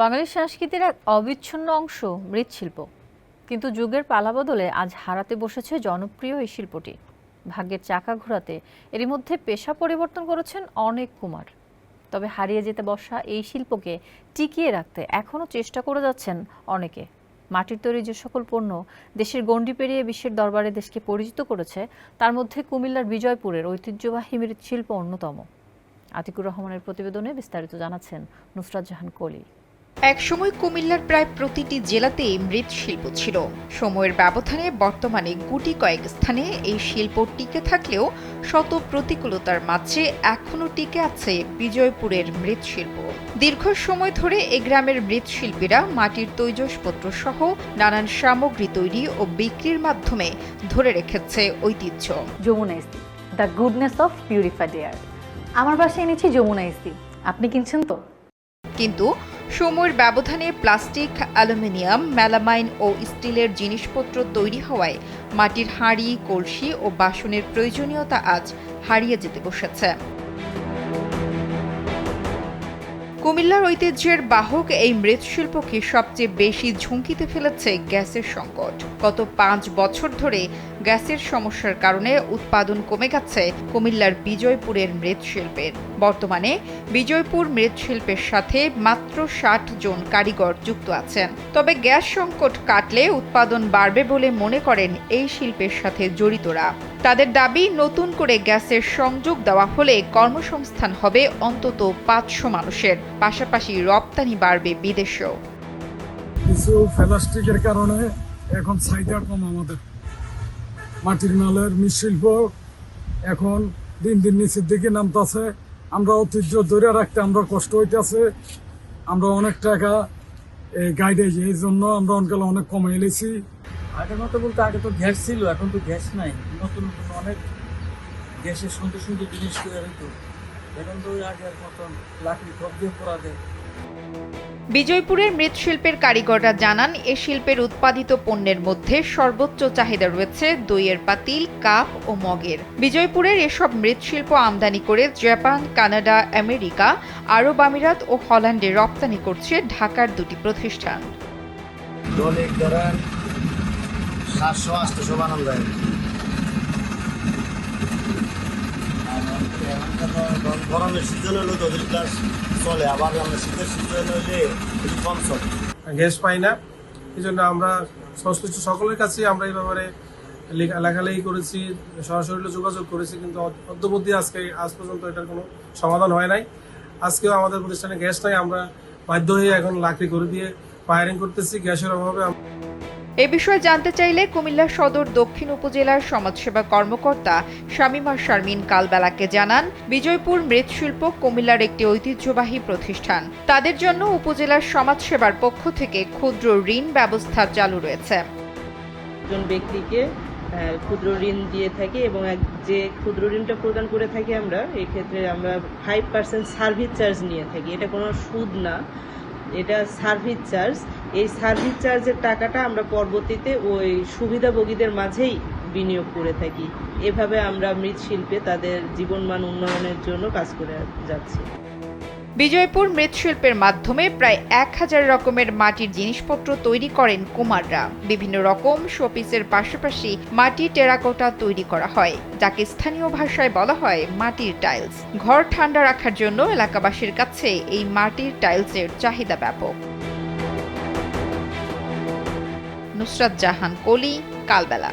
বাঙালি সংস্কৃতির এক অবিচ্ছিন্ন অংশ মৃৎশিল্প। কিন্তু যুগের পালা বদলে আজ হারাতে বসেছে জনপ্রিয় এই শিল্পটি। ভাগ্যের চাকা ঘোরাতে এরই মধ্যে পেশা পরিবর্তন করেছেন অনেক কুমার। তবে হারিয়ে যেতে বসা এই শিল্পকে টিকিয়ে রাখতে এখনও চেষ্টা করে যাচ্ছেন অনেকে। মাটির তৈরি যে সকল পণ্য দেশের গণ্ডি পেরিয়ে বিশ্বের দরবারে দেশকে পরিচিত করেছে, তার মধ্যে কুমিল্লার বিজয়পুরের ঐতিহ্যবাহী মৃৎশিল্প অন্যতম। আতিকুর রহমানের প্রতিবেদনে বিস্তারিত জানাচ্ছেন নুসরাত জাহান কলি। একসময় কুমিল্লার প্রায় প্রতিটি জেলাতেই মৃৎশিল্প ছিল। সময়ের ব্যবধানে বর্তমানে গুটি কয়েক স্থানে এই শিল্প টিকে থাকলেও শত প্রতিকূলতার মাঝে এখনও টিকে আছে বিজয়পুরের মৃৎশিল্প। দীর্ঘ সময় ধরে এ গ্রামের মৃৎশিল্পীরা মাটির তৈজসপত্র সহ নানান সামগ্রী তৈরি ও বিক্রির মাধ্যমে ধরে রেখেছে ঐতিহ্য। Jamuna ইস্তি the goodness of purified air. আমার বাসায় এনেছি যমুনা ইস্তি আপনি কিনছেন তো? কিন্তু সময়ের ব্যবধানে প্লাস্টিক, অ্যালুমিনিয়াম, মেলামাইন ও স্টিলের জিনিসপত্র তৈরি হওয়ায় মাটির হাঁড়ি, কলসি ও বাসনের প্রয়োজনীয়তা আজ হারিয়ে যেতে বসেছে। কুমিল্লার ঐতিহ্যের বাহক এই মৃৎশিল্পকে সবচেয়ে বেশি ঝুঁকিতে ফেলেছে গ্যাসের সংকট? গত পাঁচ বছর ধরে গ্যাসের সমস্যার কারণে উৎপাদন কমে গেছে কুমিল্লার বিজয়পুরের মৃৎশিল্পের। বর্তমানে বিজয়পুর মৃৎশিল্পের সাথে মাত্র ষাট জন কারিগর যুক্ত আছেন। তবে গ্যাস সংকট কাটলে উৎপাদন বাড়বে বলে মনে করেন এই শিল্পের সাথে জড়িতরা। তাদের দাবি, নতুন করে গ্যাসের সংযোগ দেওয়া হলে কর্মসংস্থান হবে অন্তত পাঁচশো মানুষের। পাশাপাশি রপ্তানি বাড়বে বিদেশেও। কিছু প্লাস্টিকের কারণে এখন চাহিদা কম আমাদের। মাটির মালের মৃৎশিল্প এখন দিন দিন নিচের দিকে নামতেছে। আমরা ঐতিহ্য ধরে রাখতে আমরা কষ্ট হইতেছে। আমরা অনেক টাকা গাইডে এই জন্য আমরা অনেক অনেক কমে এলেছি আগের মতো বলতে আগে তো গ্যাস ছিল এখন তো গ্যাস নাই। নতুন নতুন অনেক গ্যাসের সুন্দর সুন্দর জিনিস তৈরি হইতো। এখন তো আগের মতন লাকড়ি সব দিয়ে পোড়া বিজয়পুরের মৃৎশিল্পের কারিগররা জানান এ শিল্পের উৎপাদিত পণ্যের মধ্যে সর্বোচ্চ চাহিদা রয়েছে দইয়ের পাতিল কাপ ও মগের। বিজয়পুরের এসব মৃৎশিল্প আমদানি করে জাপান কানাডা আমেরিকা আরব আমিরাত ও হল্যান্ডে রপ্তানি করছে ঢাকার দুটি প্রতিষ্ঠান। গরমের সিজন হলো দলিল গ্লাস চলে, আবার আমরা গ্যাস পাই না, এই জন্য আমরা সংশ্লিষ্ট সকলের কাছে আমরা এই ব্যাপারে লেখা- লেখালেখি করেছি সরাসরি যোগাযোগ করেছি, কিন্তু অদ- অদ্যবধি আজকে, আজ পর্যন্ত এটার কোনো সমাধান হয় নাই। আজকেও আমাদের প্রতিষ্ঠানে গ্যাস নাই, আমরা বাধ্য হয়ে এখন লাকড়ি করে দিয়ে ফায়ারিং করতেছি, গ্যাসের অভাবে এ বিষয়ে জানতে চাইলে কুমিল্লা সদর দক্ষিণ উপজেলার সমাজসেবা কর্মকর্তা শামিমা শারমিন কালবেলাকে জানান, বিজয়পুর মৃৎশিল্প কুমিল্লার একটি ঐতিহ্যবাহী প্রতিষ্ঠান। তাদের জন্য উপজেলার সমাজসেবার পক্ষ থেকে ক্ষুদ্র ঋণ ব্যবস্থা চালু রয়েছে। একজন ব্যক্তিকে ক্ষুদ্র ঋণ দিয়ে থাকি এবং যে ক্ষুদ্র ঋণটা প্রদান করে থাকি আমরা, এক্ষেত্রে আমরা ফাইভ পার্সেন্ট সার্ভিস চার্জ নিয়ে থাকি। এটা কোনো সুদ না। এটা সার্ভিস চার্জ এই সার্ভিস চার্জের টাকাটা আমরা পরবর্তীতে ওই সুবিধাভোগীদের মাঝেই বিনিয়োগ করে থাকি। এভাবে আমরা মৃৎশিল্পে তাদের জীবনমান উন্নয়নের জন্য কাজ করে যাচ্ছি। বিজয়পুর মৃৎশিল্পের মাধ্যমে প্রায় এক হাজার রকমের মাটির জিনিসপত্র তৈরি করেন কুমাররা। বিভিন্ন রকম শোপিসের পাশাপাশি মাটি টেরাকোটা তৈরি করা হয়, যাকে স্থানীয় ভাষায় বলা হয় মাটির টাইলস। ঘর ঠান্ডা রাখার জন্য এলাকাবাসীর কাছে এই মাটির টাইলসের চাহিদা ব্যাপক। নুসরাত জাহান কলি কালবেলা।